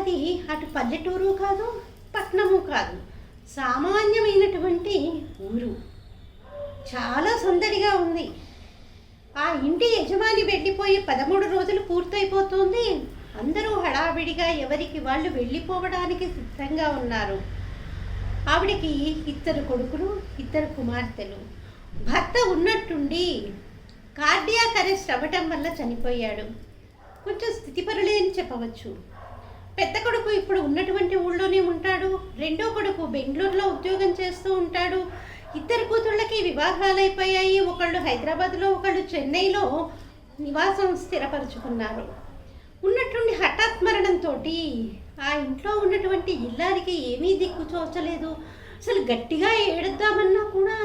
అది అటు పల్లెటూరు కాదు పట్నము కాదు. సామాన్యమైనటువంటి ఊరు. చాలా సందడిగా ఉంది. ఆ ఇంటి యజమాని వెళ్ళిపోయి పదమూడు రోజులు పూర్తయిపోతుంది. అందరూ హడావిడిగా ఎవరికి వాళ్ళు వెళ్ళిపోవడానికి సిద్ధంగా ఉన్నారు. ఆవిడకి ఇద్దరు కొడుకులు ఇద్దరు కుమార్తెలు. భర్త ఉన్నట్టుండి కార్డియాక్ అరెస్ట్ అవ్వటం వల్ల చనిపోయాడు. కొంచెం స్థితిపరులే అని చెప్పవచ్చు. పెద్ద కొడుకు ఇప్పుడు ఉన్నటువంటి ఊళ్ళోనే ఉంటాడు. రెండో కొడుకు బెంగళూరులో ఉద్యోగం చేస్తూ ఉంటాడు. ఇద్దరు కూతుళ్ళకి వివాహాలు అయిపోయాయి ఒకళ్ళు హైదరాబాద్లో ఒకళ్ళు చెన్నైలో నివాసం స్థిరపరుచుకున్నారు. ఉన్నటువంటి హఠాత్ మరణంతో ఆ ఇంట్లో ఉన్నటువంటి ఇల్లారికి ఏమీ దిక్కు చోచలేదు అసలు గట్టిగా ఏడుద్దామన్నా కూడా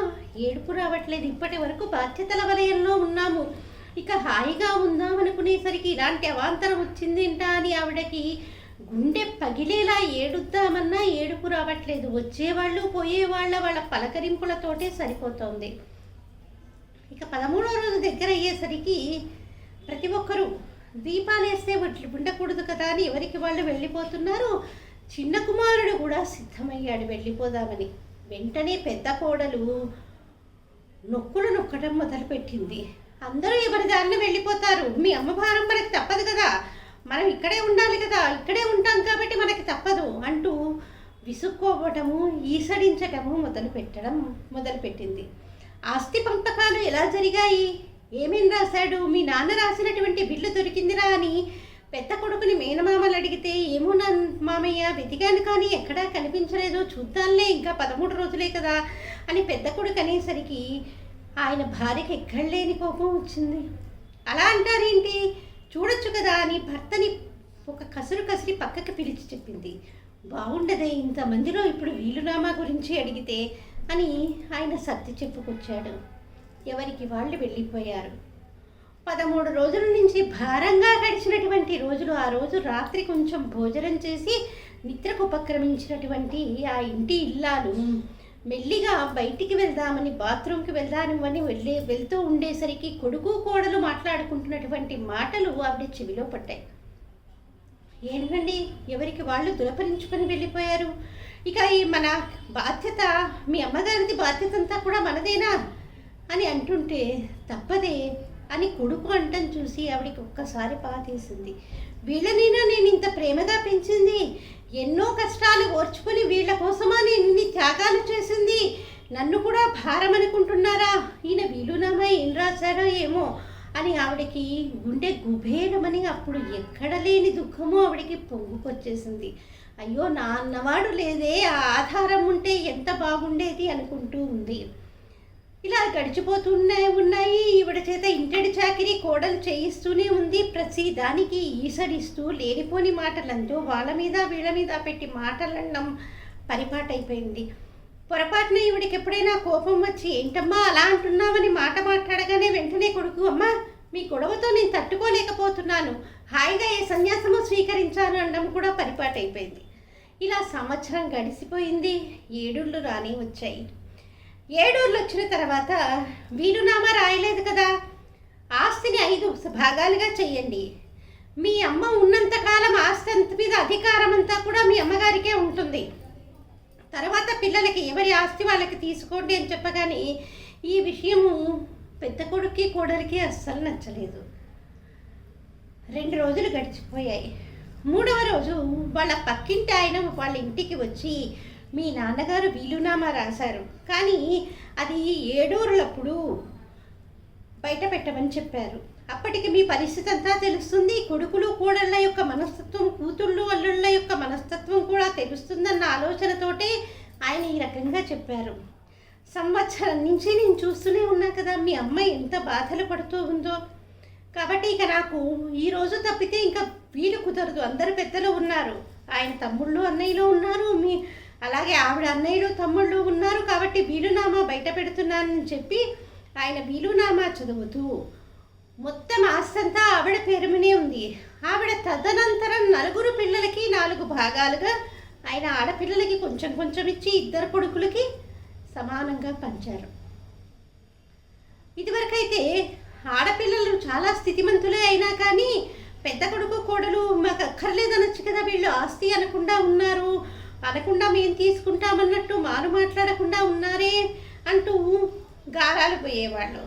ఏడుపు రావట్లేదు. ఇప్పటి వరకు బాధ్యతల వలయంలో ఉన్నాము. ఇక హాయిగా ఉందాం అనుకునేసరికి ఇలాంటి అవాంతరం వచ్చిందేంటా అని ఆవిడకి గుండె పగిలేలా ఏడుద్దామన్నా ఏడుపు రావట్లేదు. వచ్చేవాళ్ళు పోయేవాళ్ళ వాళ్ళ పలకరింపులతోటే సరిపోతోంది. ఇక పదమూడో రోజు దగ్గర అయ్యేసరికి ప్రతి ఒక్కరూ దీపాలు వేస్తే ఉండకూడదు కదా అని ఎవరికి వాళ్ళు వెళ్ళిపోతున్నారు? చిన్న కుమారుడు కూడా సిద్ధమయ్యాడు వెళ్ళిపోదామని. వెంటనే పెద్ద కోడలు నొక్కులు నొక్కడం మొదలుపెట్టింది. అందరూ ఎవరి దారిన వెళ్ళిపోతారు? మీ అమ్మ భారం మనకి తప్పదు కదా. మనం ఇక్కడే ఉండాలి కదా ఇక్కడే ఉంటాం కాబట్టి మనకి తప్పదు అంటూ విసుక్కోవటము ఈసడించటము మొదలు పెట్టడం మొదలుపెట్టింది. ఆస్తి పంపకాలు ఎలా జరిగాయి? ఏమేం రాశాడు? మీ నాన్న రాసినటువంటి బిల్లు దొరికిందిరా అని పెద్ద కొడుకుని మేనమామలు అడిగితే ఏమో నా మామయ్య వెతికాను కానీ ఎక్కడా కనిపించలేదు చూద్దాంలే ఇంకా పదమూడు రోజులే కదా అని పెద్ద కొడుకు అనేసరికి ఆయన భార్యకి ఎక్కడ లేని కోపం వచ్చింది. అలా అంటారేంటి? చూడొచ్చు కదా అని భర్తని ఒక కసురు కసిరి పక్కకి పిలిచి చెప్పింది. బాగుండదే ఇంతమందిలో ఇప్పుడు వీలునామా గురించి అడిగితే అని ఆయన సర్ది చెప్పుకొచ్చాడు. ఎవరికి వాళ్ళు వెళ్ళిపోయారు. పదమూడు రోజుల నుంచి భారంగా గడిచినటువంటి రోజులు ఆ రోజు రాత్రి కొంచెం భోజనం చేసి నిద్రకు ఉపక్రమించినటువంటి ఆ ఇంటి ఇల్లాలు మెల్లిగా బయటికి వెళ్దామని బాత్రూమ్కి వెళ్దామని వెళ్ళి వెళ్తూ ఉండేసరికి కొడుకు కోడలు మాట్లాడుకుంటున్నటువంటి మాటలు ఆవిడ చెవిలో పడ్డాయి. ఏంటండి ఎవరికి వాళ్ళు దులపరించుకొని వెళ్ళిపోయారు? ఇక ఈ మన బాధ్యత మీ అమ్మగారిది బాధ్యత అంతా కూడా మనదేనా? అని అంటుంటే తప్పదే అని కొడుకు అంటం చూసి ఆవిడికి ఒక్కసారి పాతేసింది వీళ్ళనైనా నేను ఇంత ప్రేమగా పెంచింది. ఎన్నో కష్టాలు ఓర్చుకొని వీళ్ళ కోసమా నేను ఇన్ని త్యాగాలు చేసింది. నన్ను కూడా భారం అనుకుంటున్నారా? ఈయన వీలునామా ఏం రాశారో ఏమో అని ఆవిడకి గుండె గుబేరమని అప్పుడు ఎక్కడ లేని దుఃఖమో ఆవిడకి పొంగుకొచ్చేసింది. అయ్యో నా అన్నవాడు లేదే. ఆ ఆధారం ఉంటే ఎంత బాగుండేది అనుకుంటూ ఉంది. ఇలా గడిచిపోతూనే ఉన్నాయి. ఈవిడ చేత ఇంటడి చాకిరి కోడలు చేయిస్తూనే ఉంది. ప్రతి దానికి ఈసడిస్తూ లేనిపోని మాటలంటూ వాళ్ళ మీద వీళ్ళ మీద పెట్టి మాటలనడం పరిపాటైపోయింది. పొరపాటున ఈవిడికి ఎప్పుడైనా కోపం వచ్చి ఏంటమ్మా అలా అంటున్నావని మాట మాట్లాడగానే వెంటనే కొడుకు అమ్మా మీ గొడవతో నేను తట్టుకోలేకపోతున్నాను. హాయిగా ఏ సన్యాసము స్వీకరించాను అనడం కూడా పరిపాటైపోయింది. ఇలా సంవత్సరం గడిచిపోయింది ఏడుళ్ళు రాని వచ్చాయి. ఏడూర్లు వచ్చిన తర్వాత వీలునామా రాయలేదు కదా. ఆస్తిని ఐదు భాగాలుగా చెయ్యండి. మీ అమ్మ ఉన్నంతకాలం ఆస్తి అంత మీద అధికారం అంతా కూడా మీ అమ్మగారికే ఉంటుంది. తర్వాత పిల్లలకి ఎవరి ఆస్తి వాళ్ళకి తీసుకోండి అని చెప్పగానే ఈ విషయము పెద్ద కొడుక్కి కోడలికి అస్సలు నచ్చలేదు. రెండు రోజులు గడిచిపోయాయి. మూడవ రోజు వాళ్ళ పక్కింటి ఆయన వాళ్ళ ఇంటికి వచ్చి మీ నాన్నగారు వీలునామా రాశారు. కానీ అది ఏడూరులప్పుడు బయట పెట్టమని చెప్పారు. అప్పటికి మీ పరిస్థితి అంతా తెలుస్తుంది. కొడుకులు కోడళ్ళ యొక్క మనస్తత్వం కూతుళ్ళు అల్లుళ్ళ యొక్క మనస్తత్వం కూడా తెలుస్తుందన్న ఆలోచనతోటే ఆయన ఈ రకంగా చెప్పారు. సంవత్సరం నుంచి నేను చూస్తూనే ఉన్నా కదా మీ అమ్మ ఎంత బాధలు పడుతూ ఉందో. కాబట్టి ఇక నాకు ఈ రోజు తప్పితే ఇంకా వీలు కుదరదు. అందరు పెద్దలు ఉన్నారు. ఆయన తమ్ముళ్ళు అన్నయ్యలో ఉన్నారు. మీ అలాగే ఆవిడ అన్నయ్యలు తమ్ముళ్ళు ఉన్నారు కాబట్టి వీలునామా బయట పెడుతున్నానని చెప్పి ఆయన వీలునామా చదువుతూ మొత్తం ఆస్తంతా ఆవిడ పేరు మీదే ఉంది. ఆవిడ తదనంతరం నలుగురు పిల్లలకి నాలుగు భాగాలుగా ఆయన ఆడపిల్లలకి కొంచెం కొంచెం ఇచ్చి ఇద్దరు కొడుకులకి సమానంగా పంచారు. ఇదివరకైతే ఆడపిల్లలు చాలా స్థితిమంతులే అయినా కానీ పెద్ద కొడుకు కోడలు మాకు అక్కర్లేదనొచ్చు కదా వీళ్ళు ఆస్తి అనకుండా ఉన్నారు. అనకుండా మేము తీసుకుంటామన్నట్టు మారు మాట్లాడకుండా ఉన్నారే అంటూ గారాలు పోయేవాళ్ళు.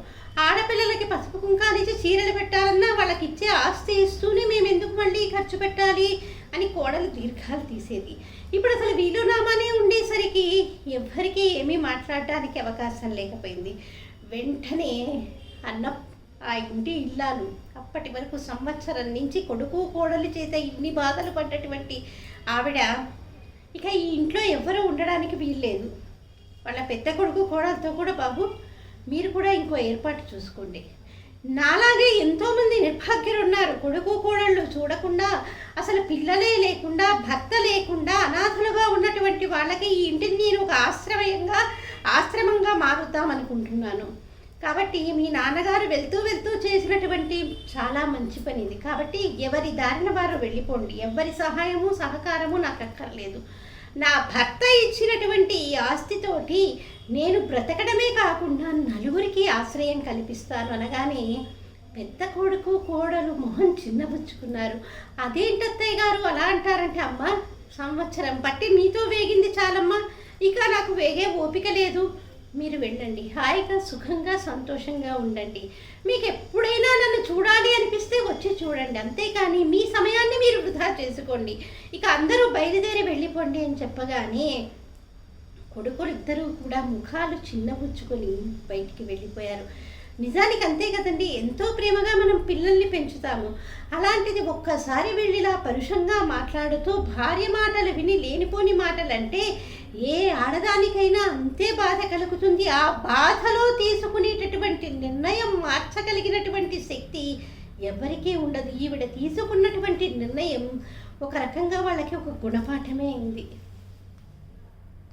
ఆడపిల్లలకి పసుపు కుంకానిచ్చి చీరలు పెట్టాలన్నా వాళ్ళకి ఇచ్చే ఆస్తి ఇస్తూనే మేము ఎందుకు మళ్ళీ ఖర్చు పెట్టాలి అని కోడలు దీర్ఘాలు తీసేది. ఇప్పుడు అసలు వీలునామానే ఉండేసరికి ఎవ్వరికీ ఏమీ మాట్లాడడానికి అవకాశం లేకపోయింది. వెంటనే అన్న ఆ ఇంటి ఇల్లాలు అప్పటి వరకు సంవత్సరం నుంచి కొడుకు కోడలు చేత ఇన్ని బాధలు పడ్డటువంటి ఆవిడ ఇక ఈ ఇంట్లో ఎవరు ఉండడానికి వీల్లేదు. వాళ్ళ పెద్ద కొడుకు కోడలతో కూడా బాబు మీరు కూడా ఇంకో ఏర్పాటు చూసుకోండి. నాలాగే ఎంతోమంది నిర్భాగ్యులు ఉన్నారు కొడుకు కోడళ్ళు చూడకుండా అసలు పిల్లలే లేకుండా భర్త లేకుండా అనాథులుగా ఉన్నటువంటి వాళ్ళకి ఈ ఇంటిని నేను ఒక ఆశ్రయంగా ఆశ్రమంగా మారుద్దాం అనుకుంటున్నాను కాబట్టి మీ నాన్నగారు వెళ్తూ వెళ్తూ చేసినటువంటి చాలా మంచి పని ఇది. కాబట్టి ఎవరి దారిన వారు వెళ్ళిపోండి. ఎవరి సహాయము సహకారము నాకు అక్కర్లేదు నా భర్త ఇచ్చినటువంటి ఈ ఆస్తితోటి నేను బ్రతకడమే కాకుండా నలుగురికి ఆశ్రయం కల్పిస్తాను అనగానే పెద్ద కొడుకు కోడలు మొహం చిన్నబుచ్చుకున్నారు. అదేంటత్తయ్య గారు అలా అంటారంటే అమ్మ సంవత్సరం బట్టి మీతో వేగింది చాలమ్మా. ఇక నాకు వేగే ఓపిక లేదు. మీరు వెళ్ళండి. హాయిగా సుఖంగా సంతోషంగా ఉండండి. మీకు ఎప్పుడైనా నన్ను చూడాలి అనిపిస్తే వచ్చి చూడండి. అంతేకాని మీ సమయాన్ని మీరు వృధా చేసుకోండి. ఇక అందరూ బయలుదేరి వెళ్ళిపోండి అని చెప్పగానే కొడుకులు ఇద్దరూ కూడా ముఖాలు చిన్నబుచ్చుకొని బయటికి వెళ్ళిపోయారు. నిజానికి అంతే కదండి ఎంతో ప్రేమగా మనం పిల్లల్ని పెంచుతాము. అలాంటిది ఒక్కసారి వెళ్ళిలా పరుషంగా మాట్లాడుతూ భార్య మాటలు విని లేనిపోని మాటలు అంటే ఏ ఆడదానికైనా అంతే బాధ కలుగుతుంది. ఆ బాధలో తీసుకునేటటువంటి నిర్ణయం మార్చగలిగినటువంటి శక్తి ఎవరికీ ఉండదు. ఈవిడ తీసుకున్నటువంటి నిర్ణయం ఒక రకంగా వాళ్ళకి ఒక గుణపాఠమే అయింది